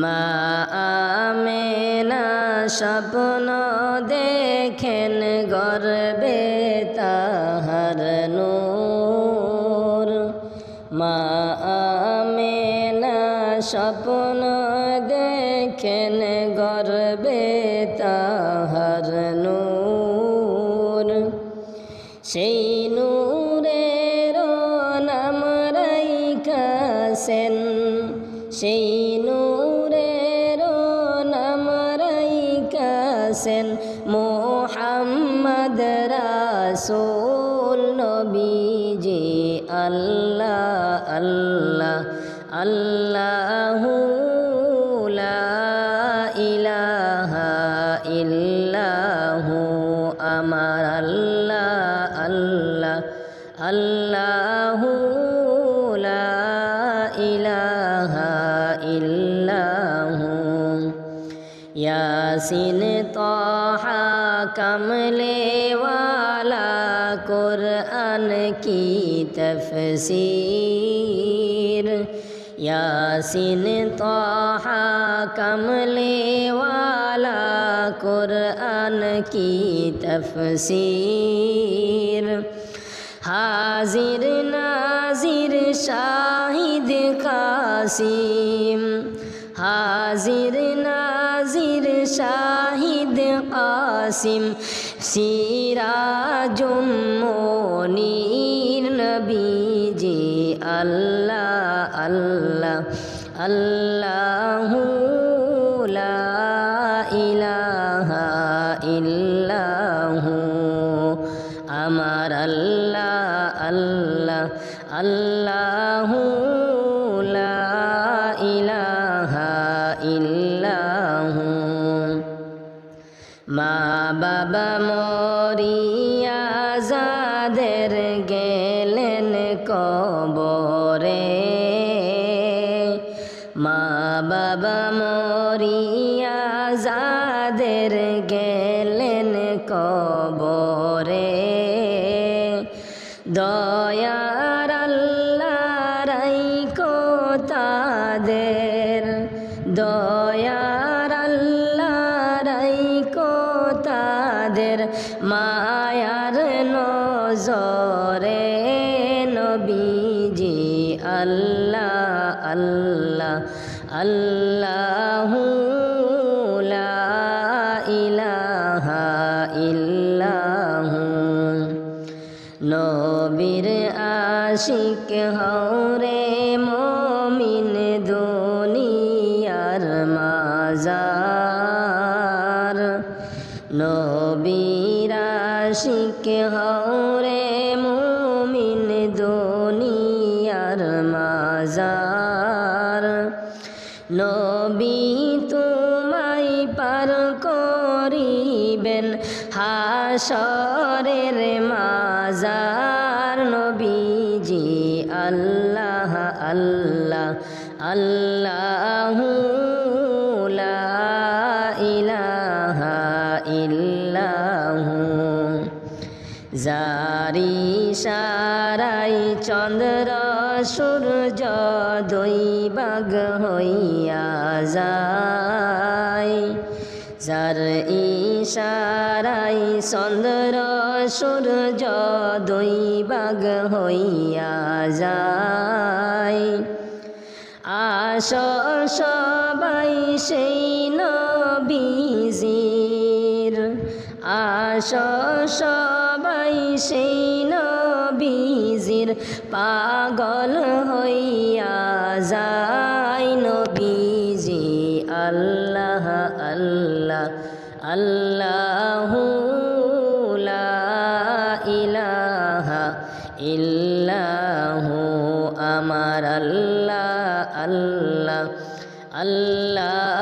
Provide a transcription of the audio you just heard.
মা আমেনা স্বপ্ন দেখেন গর্বে তাহার নূর। মা আমেনা স্বপ্ন দেখেন গর্বে তাহার নূর। সেই নূরের নাম রাইকাছেন সেই মোহাম্মদ রাসূল নবীজি আল্লাহ আল্লাহ আল্লাহু লা ইলাহা ইল্লাহু আমার আল্লাহ আল্লাহ আল্লাহু ইয়াসিন তাহা কমলে ওয়ালা কুরআন কি তফসীর? ইয়াসিন তাহা কমলে ওয়ালা কুরআন কি তফসীর? হাজির নাজির শাহিদ কাসিম। হাজির নাজির শাহিদ কাসিম সিরাজুম মনির নবীজি, আল্লাহ আল্লাহ, আল্লাহু লা ইলাহা ইল্লাহু, আমার আল্লাহ আল্লাহ, আল্লাহু মা বাবা মরিয়া যাদের গেলেন কবরে। মা বাবা মরিয়া যাদের গেলেন কবরে। দয়ার আল্লাহ রাইকো তাদের দয়ার নজরে নবীজি আল্লাহ আল্লাহ আল্লাহু ইলাহা ইল্লাহু। নবীর আশিক হরে মমিন দুনিয়ার মাজার। নবীর আশিক হরে মমিন দুনিয়ার মাজার। নবী তোমায় পার করিবেন হাসরের মাজার। নবীজি আল্লাহ আল্লাহ, আল্লাহু। সারাই চন্দ্র, সূর্য দুই বাগ হইয়া যায়। যার ইশারাই চন্দ্র, সূর্য দুই বাগ হইয়া যায়। আস সবাই সেই নবীজির আস সবাই সেই নবীজির পাগল হইয়া যায় নবীজি। আল্লাহ আল্লাহ আল্লাহ ইলাহা ইল্লাহু, আমার আল্লাহ আল্লাহ, আল্লাহু।